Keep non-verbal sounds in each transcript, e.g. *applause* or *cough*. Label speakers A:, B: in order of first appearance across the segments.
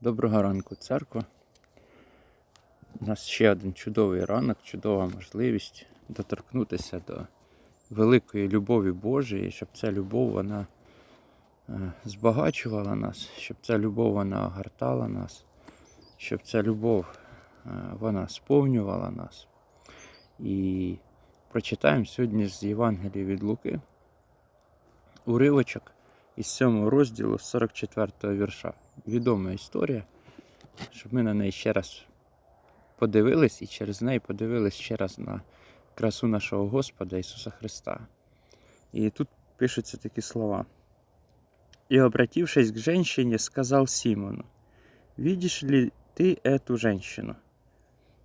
A: Доброго ранку, церква. У нас ще один чудовий ранок, чудова можливість доторкнутися до великої любові Божої, щоб ця любов вона е, збагачувала нас, щоб ця любов вона огортала нас, щоб ця любов е, вона сповнювала нас. І прочитаємо сьогодні з Євангелія від Луки уривочок із 7 розділу 44 вірша. Відома історія, щоб ми на неї ще раз подивились і через неї подивились ще раз на красу нашого Господа Ісуса Христа. І тут пишуться такі слова. И, обратившись к женщине, сказал Симону, «Видишь ли ты эту женщину?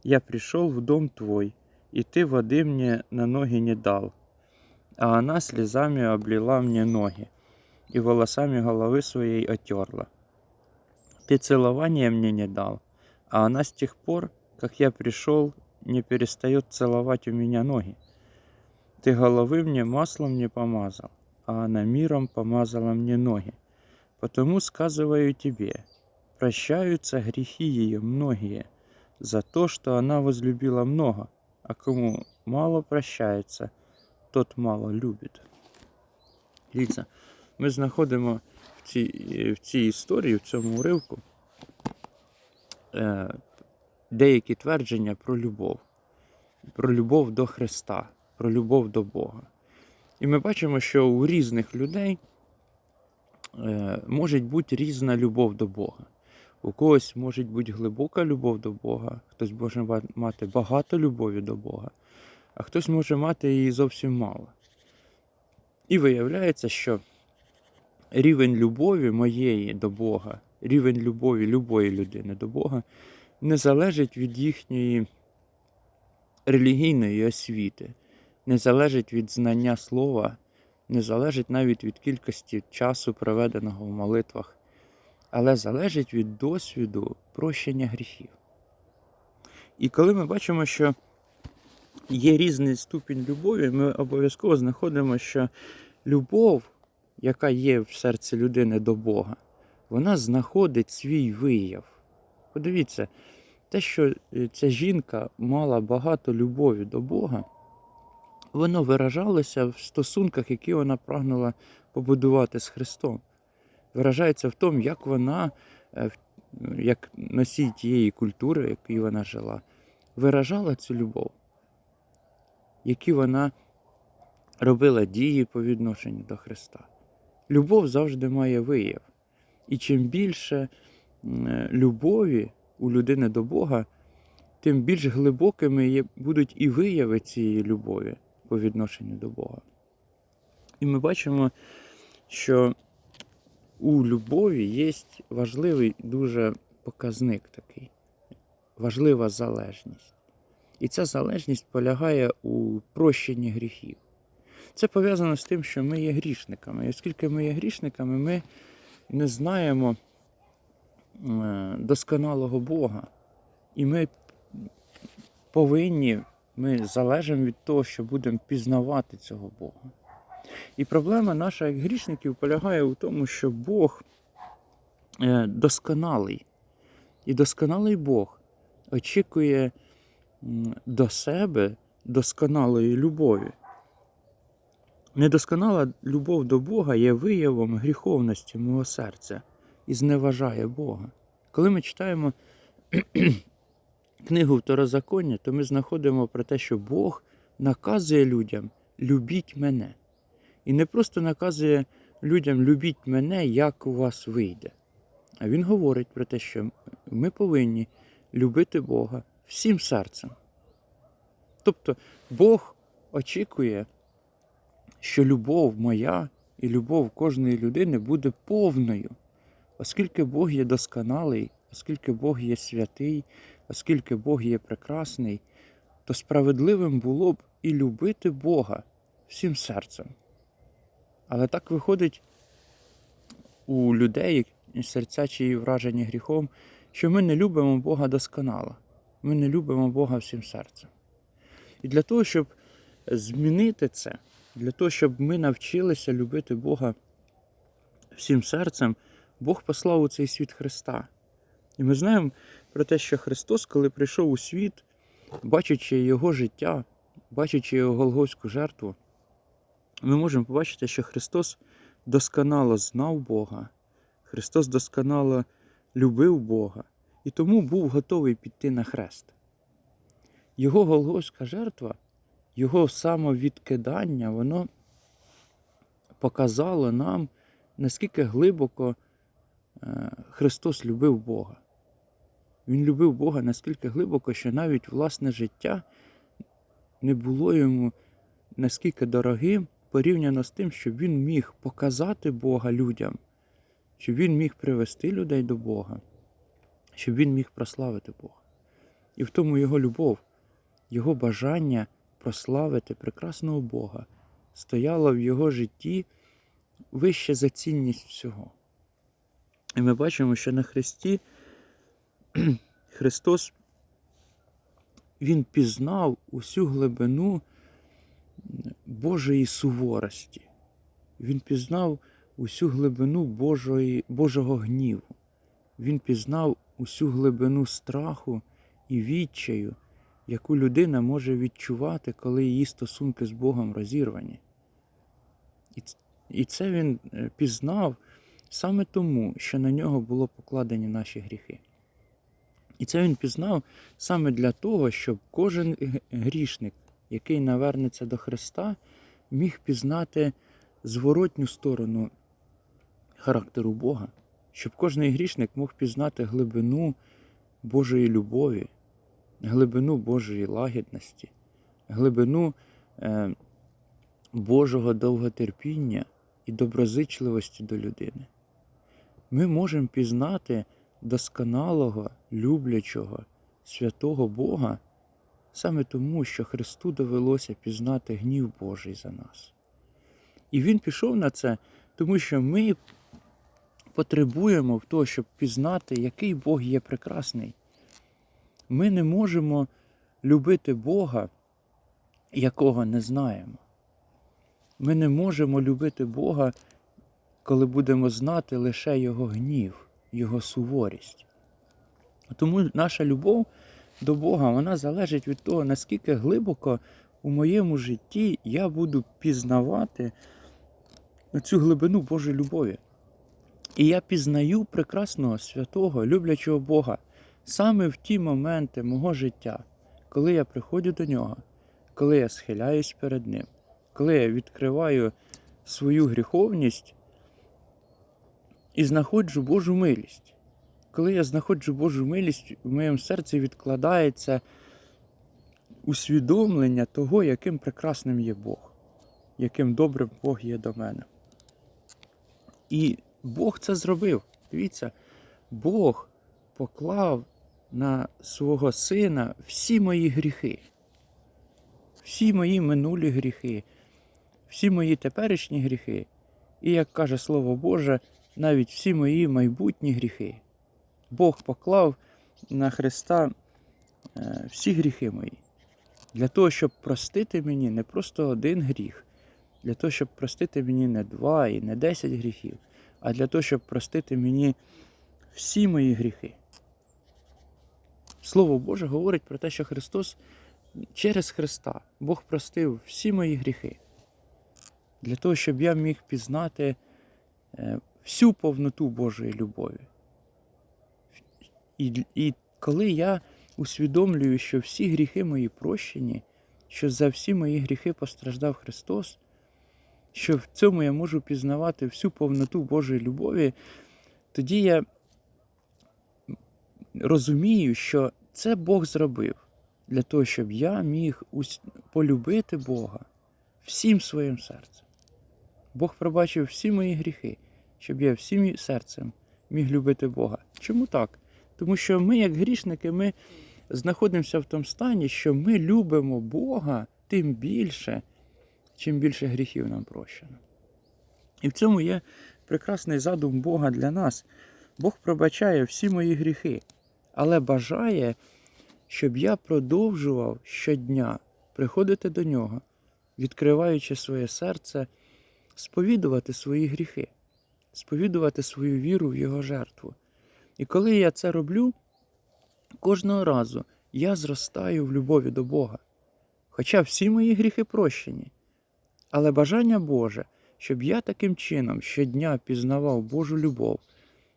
A: Я пришел в дом твой, и ты воды мне на ноги не дал, а она слезами облила мне ноги и волосами головы своей отерла. Ты целования мне не дал, а она с тех пор, как я пришел, не перестает целовать у меня ноги. Ты головы мне маслом не помазал, а она миром помазала мне ноги. Потому сказываю тебе, прощаются грехи ее многие за то, что она возлюбила много, а кому мало прощается, тот мало любить. Дивіться, ми знаходимо в цій, в цій історії, в цьому уривку, е, деякі твердження про любов, про любов до Христа, про любов до Бога. І ми бачимо, що у різних людей е, може бути різна любов до Бога. У когось може бути глибока любов до Бога, хтось може мати багато любові до Бога, а хтось може мати її зовсім мало. І виявляється, що рівень любові моєї до Бога, рівень любові любої людини до Бога не залежить від їхньої релігійної освіти, не залежить від знання слова, не залежить навіть від кількості часу, проведеного в молитвах, але залежить від досвіду прощення гріхів. І коли ми бачимо, що є різний ступінь любові, ми обов'язково знаходимо, що любов, яка є в серці людини до Бога, вона знаходить свій вияв. Подивіться, те, що е, ця жінка мала багато любові до Бога, воно виражалося в стосунках, які вона прагнула побудувати з Христом. Виражається в тому, як вона, е, в- як носій тієї культури, в якій вона жила, виражала цю любов, які вона робила дії по відношенню до Христа. Любов завжди має вияв. І чим більше любові у людини до Бога, тим більш глибокими будуть і вияви цієї любові по відношенню до Бога. І ми бачимо, що у любові є важливий дуже показник такий, важлива залежність. І ця залежність полягає у прощенні гріхів. Це пов'язано з тим, що ми є грішниками. І оскільки ми є грішниками, ми не знаємо е, досконалого Бога. І ми повинні, ми залежимо від того, що будемо пізнавати цього Бога. І проблема наша як грішників полягає у тому, що Бог е, досконалий. І досконалий Бог очікує до себе досконалої любові. Недосконала любов до Бога є виявом гріховності мого серця і зневажає Бога. Коли ми читаємо *clears throat* книгу Второзаконня, то ми знаходимо про те, що Бог наказує людям любіть мене. І не просто наказує людям любіть мене, як у вас вийде. А він говорить про те, що ми повинні любити Бога всім серцем. Тобто Бог очікує, що любов моя і любов кожної людини буде повною, оскільки Бог є досконалий, оскільки Бог є святий, оскільки Бог є прекрасний, то справедливим було б і любити Бога всім серцем. Але так виходить у людей, серця чиї вражені гріхом, що ми не любимо Бога досконало. Ми не любимо Бога всім серцем. І для того, щоб змінити це, для того, щоб ми навчилися любити Бога всім серцем, Бог послав у цей світ Христа. І ми знаємо про те, що Христос, коли прийшов у світ, бачачи Його життя, бачачи Його Голгофську жертву, ми можемо побачити, що Христос досконало знав Бога, Христос досконало любив Бога і тому був готовий піти на хрест. Його Голгофська жертва, Його самовідкидання, воно показало нам, наскільки глибоко е, Христос любив Бога. Він любив Бога наскільки глибоко, що навіть власне життя не було йому наскільки дорогим порівняно з тим, щоб він міг показати Бога людям, щоб він міг привести людей до Бога, щоб він міг прославити Бога. І в тому його любов, його бажання прославити прекрасного Бога стояло в його житті вище за цінність всього. І ми бачимо, що на Христі *clears throat* Христос Він пізнав усю глибину Божої суворості. Він пізнав усю глибину Божої, Божого гніву. Він пізнав усю глибину страху і відчаю, яку людина може відчувати, коли її стосунки з Богом розірвані. І це він е, пізнав саме тому, що на нього було покладені наші гріхи. І це він пізнав саме для того, щоб кожен грішник, який навернеться до Христа, міг пізнати зворотню сторону характеру Бога, щоб кожен грішник мог пізнати глибину Божої любові, глибину Божої лагідності, глибину е, Божого довготерпіння і доброзичливості до людини. Ми можемо пізнати досконалого, люблячого, святого Бога саме тому, що Христу довелося пізнати гнів Божий за нас. І Він пішов на це, тому що ми потребуємо того, щоб пізнати, який Бог є прекрасний. Ми не можемо любити Бога, якого не знаємо. Ми не можемо любити Бога, коли будемо знати лише Його гнів, Його суворість. Тому наша любов до Бога вона залежить від того, наскільки глибоко у моєму житті я буду пізнавати цю глибину Божої любові. І я пізнаю прекрасного, святого, люблячого Бога саме в ті моменти мого життя, коли я приходжу до нього, коли я схиляюсь перед Ним, коли я відкриваю свою гріховність і знаходжу Божу милість. Коли я знаходжу Божу милість, в моєму серці відкладається усвідомлення того, яким прекрасним є Бог, яким добрим Бог є до мене. І Бог це зробив. Дивіться, Бог поклав на свого сина всі мої гріхи, всі мої минулі гріхи, всі мої теперішні гріхи, і, як каже Слово Боже, навіть всі мої майбутні гріхи. Бог поклав на Христа е, всі гріхи мої. Для того, щоб простити мені не просто один гріх, для того, щоб простити мені не два і не десять гріхів, а для того, щоб простити мені всі мої гріхи. Слово Боже говорить про те, що Христос через Христа Бог простив всі мої гріхи. Для того, щоб я міг пізнати е, всю повноту Божої любові. І, і коли я усвідомлюю, що всі гріхи мої прощені, що за всі мої гріхи постраждав Христос, що в цьому я можу пізнавати всю повноту Божої любові, тоді я розумію, що це Бог зробив для того, щоб я міг полюбити Бога всім своїм серцем. Бог пробачив всі мої гріхи, щоб я всім серцем міг любити Бога. Чому так? Тому що ми, як грішники, ми знаходимося в тому стані, що ми любимо Бога тим більше, чим більше гріхів нам прощено. І в цьому є прекрасний задум Бога для нас. Бог пробачає всі мої гріхи, але бажає, щоб я продовжував щодня приходити до нього, відкриваючи своє серце, сповідувати свої гріхи, сповідувати свою віру в Його жертву, І коли я це роблю, кожного разу я зростаю в любові до Бога. Хоча всі мої гріхи прощені. Але бажання Боже, щоб я таким чином щодня пізнавав Божу любов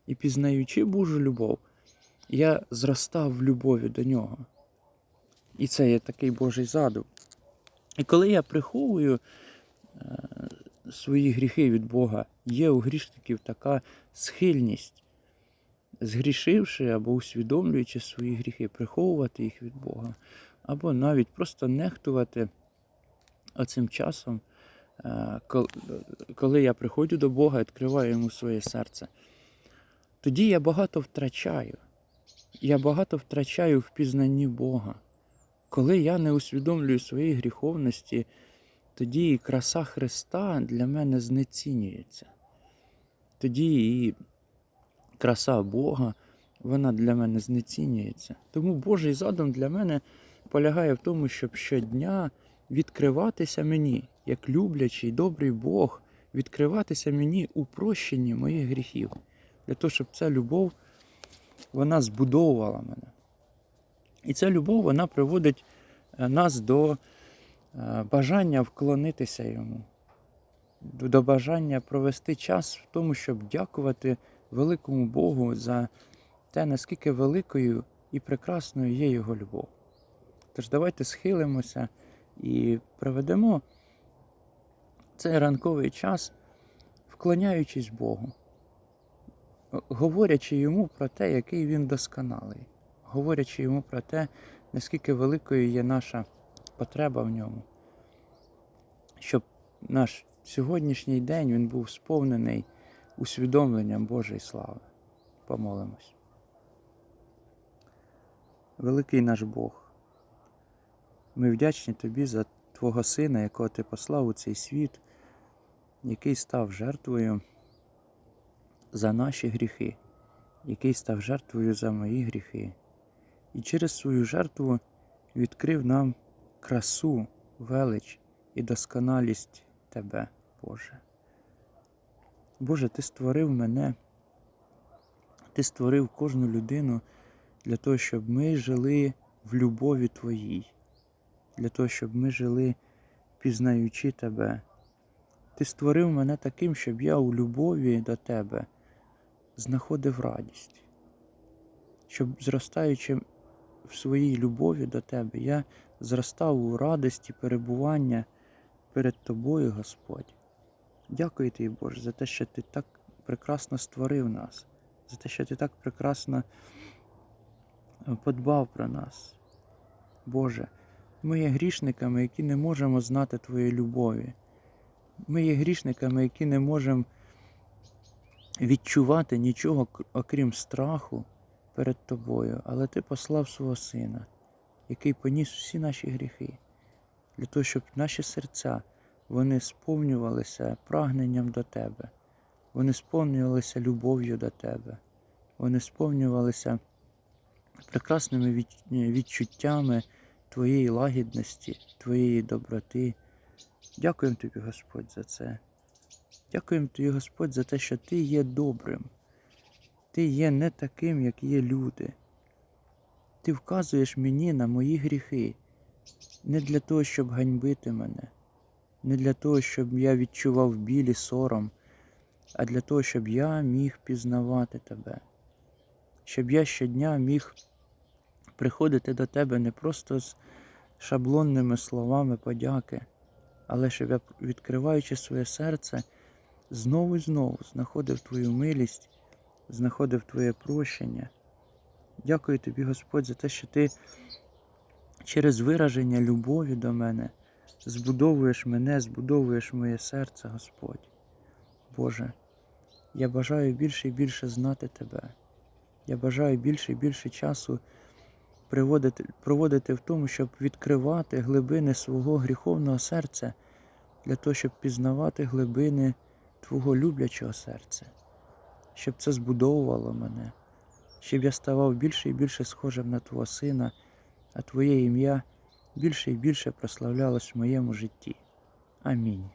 A: і пізнаючи Божу любов, я зростав в любові до нього. І це є такий Божий задум. І коли я приховую е, свої гріхи від Бога, є у грішників така схильність, згрішивши або усвідомлюючи свої гріхи, приховувати їх від Бога, або навіть просто нехтувати оцим часом, е, коли я приходжу до Бога і відкриваю йому своє серце. Тоді я багато втрачаю. Я багато втрачаю в пізнанні Бога. Коли я не усвідомлюю своєї гріховності, тоді і краса Христа для мене знецінюється. Тоді і краса Бога, вона для мене знецінюється. Тому Божий задум для мене полягає в тому, щоб щодня відкриватися мені, як люблячий, добрий Бог, відкриватися мені у прощенні моїх гріхів, для того, щоб ця любов вона збудовувала мене. І ця любов вона приводить е, нас до е, бажання вклонитися йому, до бажання провести час в тому, щоб дякувати великому Богу за те, наскільки великою і прекрасною є його любов. Тож давайте схилимося і проведемо цей ранковий час, вклоняючись Богу, говорячи йому про те, який він досконалий, говорячи йому про те, наскільки великою є наша потреба в ньому, щоб наш сьогоднішній день він був сповнений усвідомленням Божої слави. Помолимось. Великий наш Бог, ми вдячні Тобі за Твого Сина, якого Ти послав у цей світ, який став жертвою за наші гріхи, який став жертвою за мої гріхи, і через свою жертву відкрив нам красу, велич і досконалість Тебе, Боже. Боже, Ти створив мене, Ти створив кожну людину для того, щоб ми жили в любові Твоїй, для того, щоб ми жили, пізнаючи Тебе. Ти створив мене таким, щоб я у любові до Тебе знаходив радість, щоб зростаючи в своїй любові до Тебе, я зростав у радості перебування перед Тобою, Господь. Дякую Тобі, Боже, за те, що Ти так прекрасно створив нас, за те, що Ти так прекрасно е, подбав про нас. Боже, ми є грішниками, які не можемо знати Твоєї любові. Ми є грішниками, які не можемо відчувати нічого, окрім страху перед Тобою. Але Ти послав свого Сина, який поніс всі наші гріхи, для того, щоб наші серця вони сповнювалися прагненням до Тебе, вони сповнювалися любов'ю до Тебе, вони сповнювалися прекрасними відчуттями Твоєї лагідності, Твоєї доброти. Дякуємо Тобі, Господь, за це. Дякуємо Тобі, Господь, за те, що Ти є добрим. Ти є не таким, як є люди. Ти вказуєш мені на мої гріхи не для того, щоб ганьбити мене, не для того, щоб я відчував біль і сором, а для того, щоб я міг пізнавати тебе, щоб я щодня міг приходити до тебе не просто з шаблонними словами подяки, але щоб я, відкриваючи своє серце, знову і знову знаходив Твою милість, знаходив Твоє прощення. Дякую тобі, Господь, за те, що ти через вираження любові до мене збудовуєш мене, збудовуєш моє серце, Господь. Боже, я бажаю більше і більше знати Тебе. Я бажаю більше і більше часу приводити, проводити в тому, щоб відкривати глибини свого гріховного серця, для того, щоб пізнавати глибини Твого люблячого серця, щоб це збудовувало мене, щоб я ставав більше і більше схожим на Твого Сина, а Твоє ім'я більше і більше прославлялось в моєму житті. Амінь.